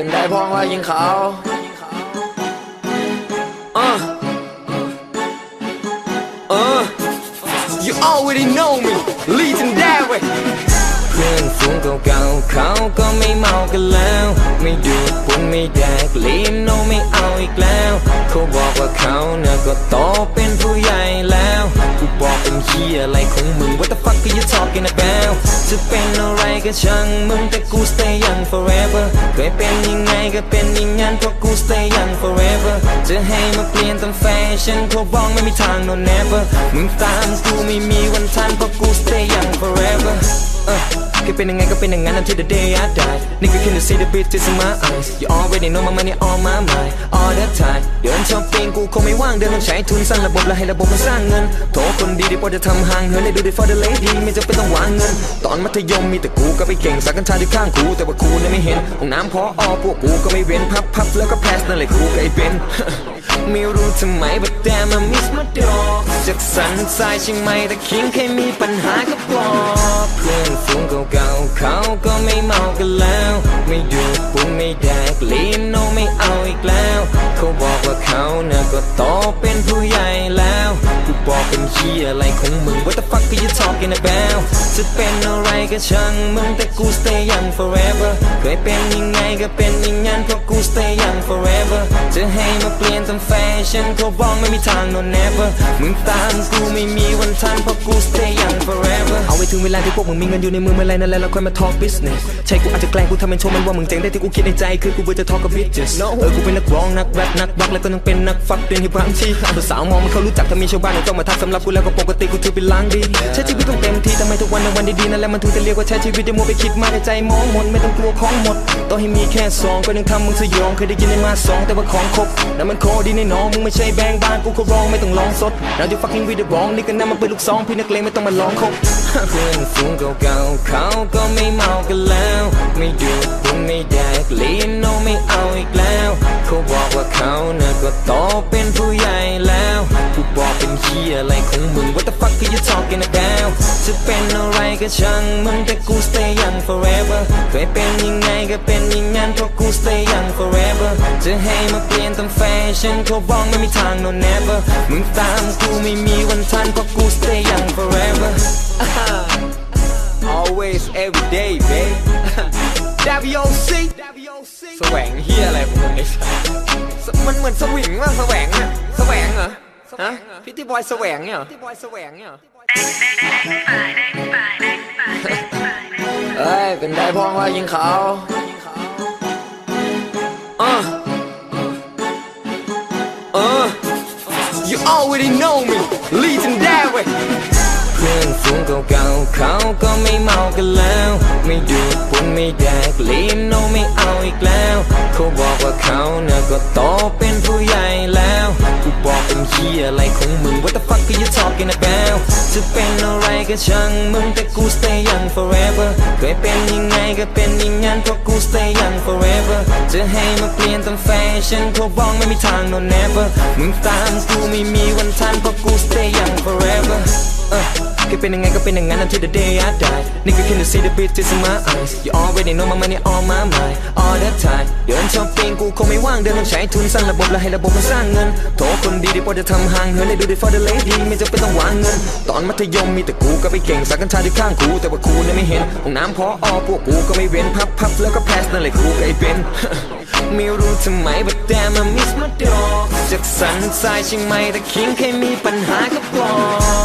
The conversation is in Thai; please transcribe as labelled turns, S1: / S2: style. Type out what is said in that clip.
S1: เป็นได้พ้องว่ายิงเขาอะ Uh, you already know me, legendary.
S2: เพื่อนฝูงเก่าๆเขาก็ไม่เมากันแล้ว ไม่ดูดปุ่นไม่แดกลีนโนไม่เอาอีกแล้ว เขาบอกว่าเขาน่ะก็โตเป็นผู้ใหญ่แล้วกูบอกเป็นเฮียอะไรของมึง What the fuck are you talking about จะเป็นอะไร ก็ช่างมึงแต่กู stay young forever เคยเป็นยังไงก็เป็นอย่างนั้นเพราะกู stay young forever จะให้มาเปลี่ยนตามแฟชั่นพวกบ้องไม่มีทาง no never มึงตามกูไม่มีวันทันเพราะกู stay young forever แค่เป็นยังไงก็เป็นอย่างนั้น until the day I die Nigga can you see the bitches in my eyes You already know my money on my mind all the time เดินช้อปปิ้งกูคงไม่ว่างเดินต้องใช้ทุนสร้างระบบและให้ระบบมันสร้างเงินโถคนดีดีพอจะทำห่างเหินได้ดูดี for the lady ไม่จำเป็นต้องวางเงิน ตอนมัธยมมีแต่กูก็ไปเก่งสักกัญชาที่ข้างกูแต่ว่ากูเนี่ยไม่เห็นห้องน้ำพออพวกกูก็ไม่เว้นพับพับแล้วก็แพสนั่นแหละกูก็ไอ้เป็น ไม่รู้ทำไม but damn I miss my dog จากสันทรายเชียงใหม่แต่คิงเคยมีปัญหากับอกเพื่อนฝูงเก่าๆเขาก็ไม่เมากันแล้ว ไม่ดูปุ่นไม่แดกลีนโนไม่เอาอีกแล้ว เขาบอกว่าเขาน่ะก็โตเป็นผู้ใหญ่ ที่อะไรของมึง What the fuck are you talking about จะเป็นอะไรก็ช่างมึงแต่กู stay young forever เคยเป็นยังไงก็เป็นอย่างนั้นเพราะกู stay young forever จะให้มาเปลี่ยนทำแฟชั่นเขาบอกไม่มีทาง no never มึงตามกูไม่มีวันทันเพราะกู stay young forever เอาไว้ถึงเวลาที่พวกมึงมีเงินอยู่ในมือเมื่อไรนั่นแหละเราค่อยมา talk business ใช่กูอาจจะแกล้งกูทำเป็นโชว์มันว่ามึงเจ๋งได้ที่กูคิดในใจคือกูเบื่อจะ talk กับ bitches เออกูเป็นนักร้องนักแรปนักบักแล้วก็ยังเป็นนักฟักเป็นฮิปฮอปที่ภาษาวมองมันเขารู้จักถ้ามีชาวบ้านต้องมาทักสำหรับกูแล้วก็ปกติกูถือเป็นล้างดีใช้ชีวิตต้องเต็ วันในวันดีๆนั่นแหละมันถึงจะเรียกว่าใช้ชีวิตได้มัวไปคิดมากในใจมองหมดไม่ต้องกลัวของหมดต่อให้มีแค่สองก็ยังทำมึงสยองเคยได้ยินในมาสองแต่ว่าของครบนั่นมันโคดีในน้องมึงไม่ใช่แบงค์บ้านกูเขาร้องไม่ต้องร้องสด Now you fucking with the wrong นี่ก็นั่นมันเป็นลูกซองพี่นักเลงไม่ต้องมาลองคบเพื่อนฝูงเก่าๆเขาก็ไม่เมากันแล้ว ไม่ดูดบุไม่แดกลีนโนไม่เอาอีกแล้ว เขาบอกว่าเขาน่ะก็โตเป็นผู้ใหญ่แล้วกูบอกเป็นเฮียอะไรของมึง จะเป็นอะไรก็ช่างมึงแต่กู stay young forever เคยเป็นยังไงก็เป็นอย่างนั้นเพราะกู stay young forever จะให้มาเปลี่ยนตามแฟชั่นเขาบอกไม่มีทาง no never มึงตามกูไม่มีวันทันเพราะกู stay young forever
S1: Always every day babe WOC แสวงเฮียอะไรของมึงไอ้สัสมันเหมือนสวิงว่ะแสวงอะแสวงเหรอ ฮะพิตตี้บอยแสวงเนี่ยเหรอพิตตี้บอยแสวงเนี่ยเหรอเอ้ย เป็นได้พ้องว่ายิงเขาอะ Uh, you already know me, legendary.
S2: เพื่อนฝูงเก่าๆเขาก็ไม่เมากันแล้ว ไม่ดูดปุ่นไม่แดกลีนโนไม่เอาอีกแล้ว เขาบอกว่าเขาน่ะก็โตเป็นผู้ใหญ่แล้วกูบอกเป็นเฮียอะไรของมึง What the fuck are you talking about จะเป็นอะไรก็ช่างมึงแต่กู stay young forever เคยเป็นยังไงก็เป็นอย่างนั้นเพราะกู stay young forever จะให้มาเปลี่ยนตามแฟชั่นเขาบอกไม่มีทาง no never มึงตามกูไม่มีวันทันเพราะกู stay อแค่เป็นยังไงก็เป็นอย่างนั้น until the day I die Nigga can you see the bitches in my eyes You already know my money on my mind all the time เดินช้อปปิ้งกูคงไม่ว่างเดินต้องใช้ทุนสร้างระบบและให้ระบบมันสร้างเงินโถคนดีดีพอจะทำห่างเหินได้ดูดี for the lady ไม่จำเป็นต้องวางเงิน ตอนมัธยมมีแต่กูก็ไปเก่งสักกัญชาที่ข้างกูแต่ว่ากูเนี่ยไม่เห็นห้องน้ำพออพวกกูก็ไม่เว้นพับพับแล้วก็แพสนั่นแหละกูก็ไอ้เป็นไม่รู้ทำไม but damn I miss my dog จากสันทรายเชียงใหม่แต่คิงเคยมีปัญหากับปลอก